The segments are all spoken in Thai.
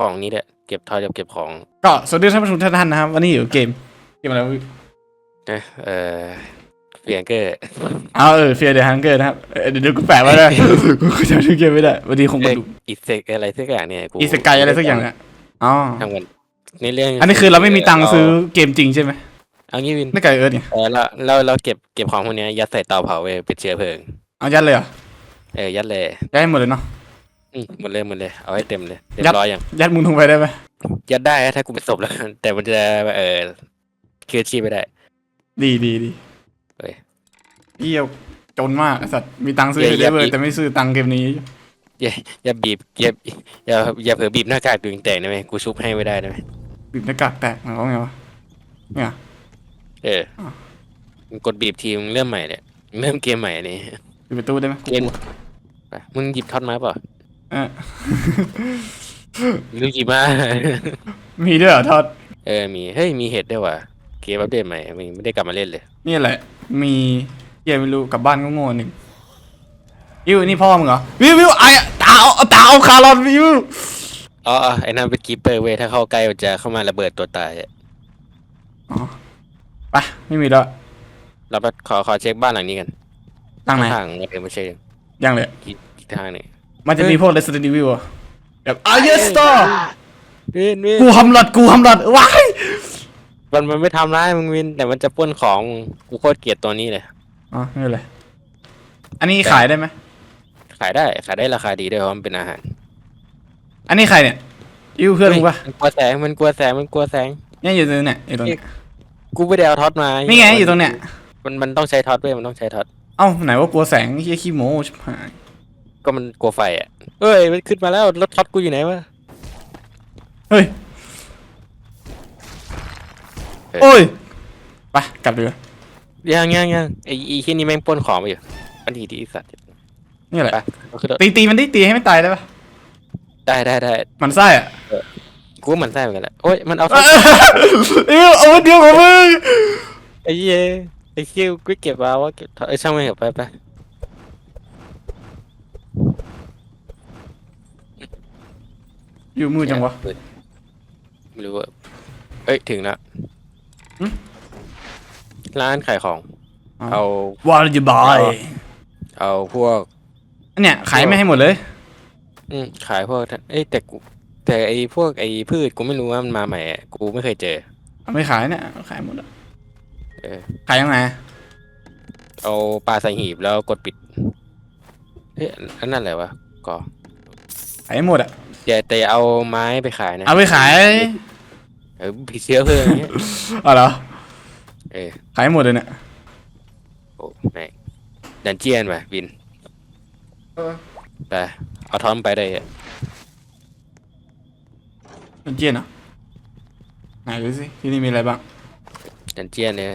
ของนี้แหละเก็บทอยกับเก็บของก็สวัสดีท่านผู้ชมทุกท่านนะครับวันนี้อยู่เกมเกมอะไรวะพี่นะเออเฟียงเกอร์เอาเออเฟียเดฮังเกอร์นะครับเออเดี๋ยวเดี๋ยวกูแปะไว้เลยกูจำชื่อเกมไม่ได้วันนี้คงมาดูอีเซกอะไรสักอย่างเนี่ยกูอีสกายอะไรสักอย่างเนี่ยอ๋อทำกันในเรื่องอันนี้คือเราไม่มีตังค์ซื้อเกมจริงใช่ไหมเอางี้วินไม่ไก่เอิร์ธเนี่ยเออเราเราเราเก็บเก็บของพวกเนี้ยยัดใส่เตาเผาเว้ยเป็นเชื้อเพลิงเอายัดเลยเหรอเออยัดเลยยัดให้หมดเลยเนาะ อืมหมดเลยหมดเลย เอาให้เต็มเลยเรียยัดบร้อยยังยัดมึงลงไปได้ไหมยัดได้นะถ้ากูเป็นศพแล้ว แต่มันจะเออคืนชีพไม่ได้ดีดีดีเฮ้ยเอี้ยวจนมากไอ้สัตว์มีตังค์ซื้ออย่าเดอย่าเวอบีร์บแต่ไม่ซื้อตังค์เกมนี้ อย่าอย่าบีบอย่าอย่าอย่าเผลอบีบหน้ากากตัวเองแตกนะไหมกูชุบให้ไม่ได้นะไหมบีบหน้ากากแตกหมายความไงวะเนี่ยเออมึงกดบีบทีมึงเริ่มใหม่เนี่ยมึงเริ่มเกมใหม่นี่ปิดประตูได้ไหมเกมไปมึงหยิบท็อตมาเปล่าเออไม่รู้หยิบมามีด้วยเหรอทอด เออ มี เฮ้ย มีเห็ดด้วยว่ะ เกมอัปเดตใหม่มึงไม่ได้กลับมาเล่นเลย นี่แหละ มีเหี้ยไม่รู้กลับบ้านก็โง่หนึ่งวิวนี่พ่อมึงเหรอ วิววิวไอ้ตาเอาตาเอาคารอนวิวอ๋ออ๋อไอ้นั่นเป็นกีเปอร์เว้ยถ้าเข้าใกล้มันจะเข้ามาระเบิดตัวตายอะอ๋อไปไม่มีแล้วเราไปขอขอเช็คบ้านหลังนี้กัน ตั้งไหนทางเออไม่ใช่ยังเลยกี่กี่ทางนี่ มันจะมีพวก Resident Evil อะแบบอะ yes store วินวินกูทำหลอดกูทำหลอดว้ายมันมันไม่ทำร้ายมึงวิน แต่มันจะปล้นของมึงกูโคตรเกลียดตัวนี้เลย อ๋อไม่เป็นไรอันนี้ขายได้ไหมขายได้ขายได้ราคาดีด้วยเพราะมันเป็นอาหารอันนี้ใครเนี่ยอิวเพื่อนมึงปะมันกลัวแสงมันกลัวแสงมันกลัวแสง เนี่ยอยู่ตรงเนี้ยอยู่ตรงเนี้ยกูไม่ได้เอาท็อตมานี่ไงอยู่ตรงเนี้ยมันมันต้องใช้ท็อตเว้ยมันต้องใช้ท็อตเอ้าไหนว่ากลัวแสงเฮียขี้โม้ชิบหาย ก็มันกลัวไฟอะเอ้ยมันขึ้นมาแล้วรถท็อตกูอยู่ไหนวะ เฮ้ย เฮ้ย โอ้ย ไปกลับดีกว่ายังยังยังไอ้อีที่นี่แม่งปล้นของไปอยู่มันดีดีไอ้สัตว์นี่แหละ ไปเอาขึ้นรถตีตีมันดิตีให้ไม่ตายได้ปะได้ได้ได้มันไส้อะกูว่ามันไส้เหมือนกันแหละโอ้ยมันเอาเอ้ยเอาไว้เดียวของมึง ไอ้เหี้ยไอ้คิวกูเก็บมาว่าเก็บเอ้ยช่างมันเถอะไปไป อยู่มือจังวะ ไม่รู้ว่าเอ้ยถึงแล้วหึ ร้านขายของอ๋อเอาวอลยูบอยเอาพวก เนี่ยขายไม่ให้หมดเลย อืมขายพวกเอ้ยแต่กูแต่ไอ้พวกไอ้พืชกูไม่รู้ว่ามันมาใหม่อะกูไม่เคยเจอ เอาไม่ขายเนี่ยขายหมดอะเออ ขายยังไงเอาปลาใส่หีบแล้วกดปิดเฮ้ยอันนั่นอะไรวะก่อ ขายให้หมดอะอย่าแต่อย่าเอาไม้ไปขายนะเอาไปขาย เออผีเชื้อเพลิงอย่างเงี้ยเอาเหรอ เออขายให้หมดเลยเนี่ย โอ้แม่งดันเจียนว่ะบินไปเอาทอมไปได้อะมันเจียนเหรอไหนดูสิที่นี่มีอะไรบ้าง ดันเจียนเนี่ย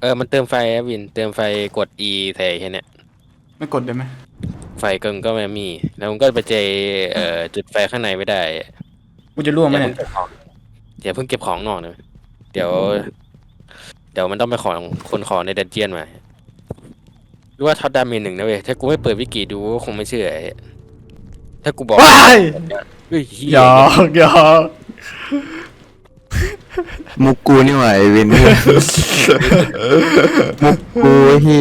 เออมันเติมไฟอะบินเติมไฟกด E ใส่แค่เนี้ยไม่กดได้ไหม ไฟเกินก็ไม่มี แล้วมันก็ไปเจอเอ่อจุดไฟข้างในไม่ได้กูจะร่วงไหมอย่าเนี่ยเพิ่งเก็บของอย่าเพิ่งเก็บของนอกนะเดี๋ยว เดี๋ยวมันต้องไปขอคนขอในดันเจียนมาหรือว่าท็อตดาเมจหนึ่งนะเว้ยถ้ากูไม่เปิดวิกิดูก็คงไม่เชื่อไอ้ถ้ากูบอกว้ายเฮ้ยเหี้หยอกหยอกมุกกูนี่หว่าไอวินมุกกูฮี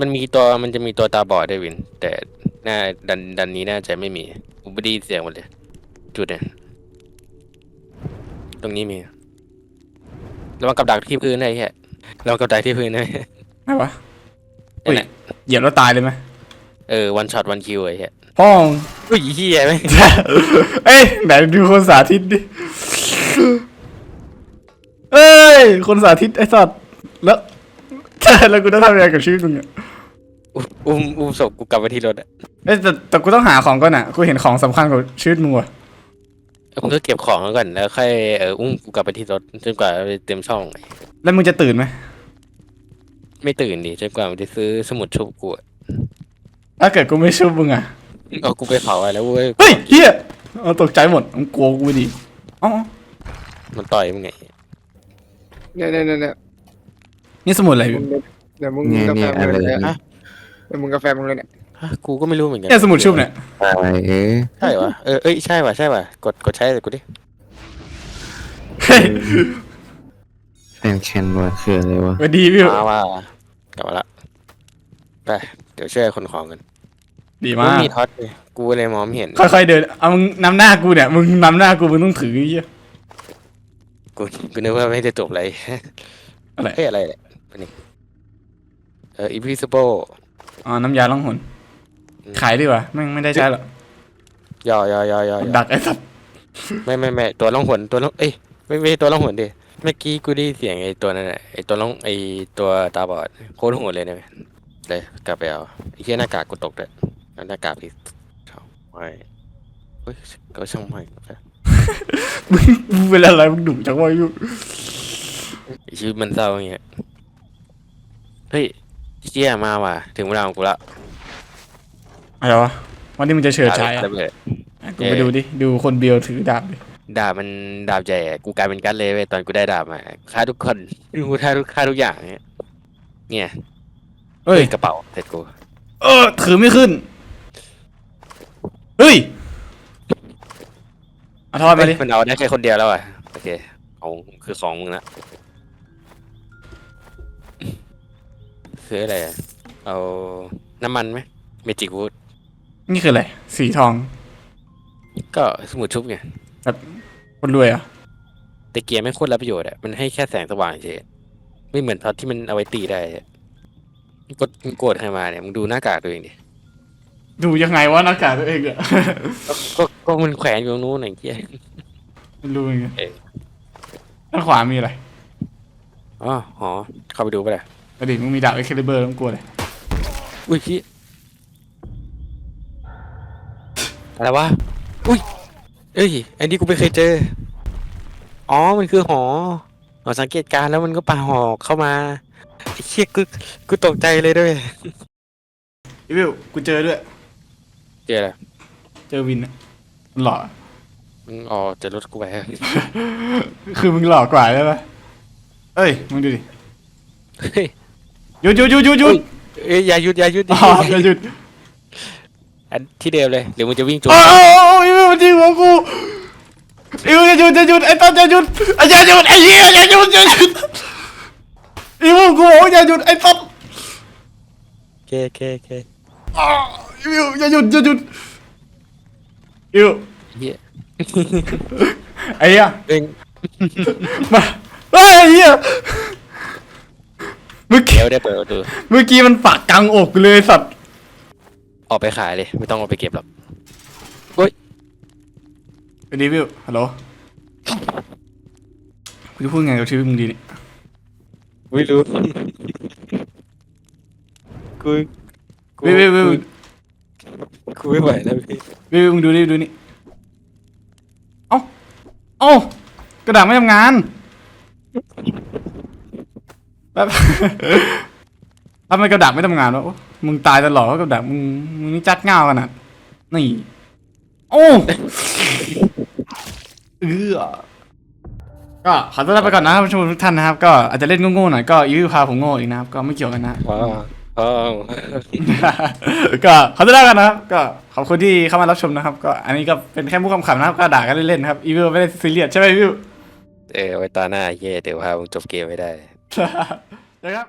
มันมีตัวมันจะมีตัวตาบอดได้วยวิน แต่หน้าดันดันนี้น่าจะไม่มีกูไม่ได้ยินเสียงหมดเลย จุดเนี่ยตรงนี้มีระวังกับดักที่พื้นได้แค่ระวังกับดักที่พื้นได้ไหนวะนั่นแหละเหยียบแล้วตายเลยไหมเออวันช็อตวันคิวไอ้แค่พ่องอุ้ยเฮียไหมเอ้ยไหนดูคนสาธิตดิเอ้ยคนสาธิตไอ้สัตว์แล้ว แล้วกูต้องทำยังไงกับชีวิตมึงอะอุ้ม อุ้มอุ้มศพกูกลับไปที่รถอะเอ้ยแต่แต่กูต้องหาของก่อนอะ กูเห็นของสำคัญกว่าชีวิตมึงว่ะกูก็เก็บของแล้วก่อนแล้วค่อยเอออุ้มกูกลับไปที่รถจนกว่าจะเต็มช่อง แล้วมึงจะตื่นไหมไม่ตื่นดิจนกว่ามันจะซื้อสมุดชุบกูอะถ้าเกิดกูไม่ช่วยมึงอะ เอากูไปเผาไว้แล้วเว้ยเฮ้ยเฮียเอาตกใจหมดมึงกลัวกูดิอ๋อมันต่อยมึงไงเนี่ยเนี่ยเนี่ยเนี่ยนี่สมุดอะไรอยู่เดี๋ยวมึงเนี่ยกาแฟเนี่ยมึงอะไรเลยนะเดี๋ยว มึงกาแฟมึงเลยเนี่ยฮะกูก็ไม่รู้เหมือนกันเนี่ยสมุดชุบเนี่ยตายเอ้ยใช่วะเออเอ้ยใช่ว่ะใช่ว่ะกดกดใช้เลยกูดิเฮ้ยแฟนแคนวะคืออะไรวะ สวัสดีพี่มาว่ากลับมาละไปเดี๋ยวช่วยคนของกันดีไม่มาก มีท็อตเลยกูเลยมองไม่เห็นค่อยๆเดิน เอามึงนำหน้ากูเนี่ย มึงนำหน้ากูมึงต้องถือไอ้เหี้ย กูกูนึกว่าไม่ได้จบอะไรอะไร เฮ้ยอะไรเนี่ยอันนี้เออ invisible อ๋อ น้ำยาล่องหนอืมขายดีกว่าแม่งไม่ได้ใช้หรอกย่อย่อย่อย่อย่อดักไอ้สัตว์ไม่ไม่ไม่ตัวล่องหนตัวล่องเอ้ยไม่ไม่ใช่ตัวล่องหนดิเมื่อกี้กูได้ยินเสียงไอ้ตัวนั่นแหละไอ้ตัวล่องไอ้ตัวตาบอดโคตรโหดเลยนะเว้ยเลยกลับไปเอาไอ้เหี้ยหน้ากากกูตกเลยแล้วหน้ากากพี่เอาไว้เฮ้ยก็ช่างไม่มึงมึงเป็นอะไรมึงดุจังวะอยู่ชีวิตมันเศร้าอย่างเงี้ยเฮ้ย เชี่ยมาว่ะ ถึงเวลาของกูละอะไรวะวันนี้มึงจะเฉิดฉายอะระเบิดกูไปดูดิ ดูคนเบียวถือดาบดิดาบมันดาบใหญ่อะกูกลายเป็นกัดเลยเว้ยตอนกูได้ดาบมาฆ่าทุกคนกูฆ่าทุกฆ่าทุกอย่างเนี่ยเนี่ยเฮ้ยกระเป๋าเสร็จกูเออถือไม่ขึ้น เฮ้ยเอาทอดมาดิเอ้ยมันเอาได้แค่คนเดียวแล้วอะโอเคของคือของมึงละ คืออะไรอะเอาน้ำมันไหมเมจิกวูดนี่คืออะไร สีทองก็สมุดชุบไงคนรวยเหรอะแต่เกียร์ไม่โคตรรับประโยชน์อะมันให้แค่แสงสว่างเฉยไม่เหมือนตอนที่มันเอาไว้ตีได้อะกดมึงโกรธใครมาเนี่ยมึงดูหน้ากากตัวเองดิดูยังไงวะหน้ากากตัวเองอะก็ก็มันแขวนอยู่ตรงนู้นไอ้เกียไม่รู้ยังไงเอ๊ะ ด้านขวามีอะไรอ๋อหอเข้าไปดูไปเลย กระดิ่งมึงมีดาบเอ็กเคลิเบอร์ต้องกลัวเลยอุ้ยพี่อะไรวะ อุ้ย เอ้ย อันนี้กูไม่เคยเจอ อ๋อ มันคือหอหอสังเกตการณ์แล้วมันก็ปาหอกเข้ามาไอ้เชี่ยกูกูตกใจเลยด้วย อีวิวกูเจอด้วย เจออะไรเจอวินอะมันหล่อ มึงอ๋อจะรถกูไปคือมึงหล่อกว่าใช่ปะเอ้ย มึงดูดิ เฮ้ย หยุดหยุดหยุดหยุดหยุดเอ้ยอย่าหยุดอย่าหยุดอ๋ออย่าหยุดอันที่เดิมเลยหรือมึงจะวิ่งจูโอ้ยอีวิวมันจริงหัวกูอีวิวอย่าหยุดอย่าหยุดไอ้ต้นอย่าหยุดอย่าหยุดไอ้เหี้ยอย่าหยุดอย่าหยุดอีวิวกูบอกว่าอย่าหยุดไอ้ต้นโอเคโอเคโอเคอ๋ออีวิวอย่าหยุดอย่าหยุดอีวิวเฮียไอ้เหี้ยเอ้ยมาเฮ้ยไอ้เหี้ย เมื่อกี้เดี๋ยวได้เปิดประตูเมื่อกี้มันปากกลางอกกูเลยไอ้สัตว์ออกไปขายเลย ไม่ต้องเอาไปเก็บหรอกไปดีวิวฮัลโหลกูจะพูดไงกับชีวิตมึงดีเนี่ยไม่รู้กูกูวิววิววิวกูไม่ไหวแล้วพี่วิววิวมึงดูนี่ดูนี่เอ้าเอ้ากระดาษไม่ทำงาน แป๊บทำไมกระดาษไม่ทำงานวะโอ๊ะมึงตายตลอดเพราะกระดาษมึงมึงนี่จัดเงาขนาดนี่ โอ้เออก็ขอต้อนรับไปก่อนนะครับผู้ชมทุกท่านนะครับ ก็อาจจะเล่นโง่ๆหน่อยก็อีวิวพาผมโง่อีกนะครับ ก็ไม่เกี่ยวกันนะว้าวว้าวก็ขอต้อนรับกันนะครับ ก็ขอบคุณที่เข้ามารับชมนะครับ ก็อันนี้ก็เป็นแค่มุกคำๆนะครับก็ด่ากันเล่นๆนะครับอีวิวไม่ได้ซีเรียสใช่ไหมอีวิวเออไว้ตาหน้าเย่เดี๋ยวพามึงจบเกมไม่ได้ นะครับ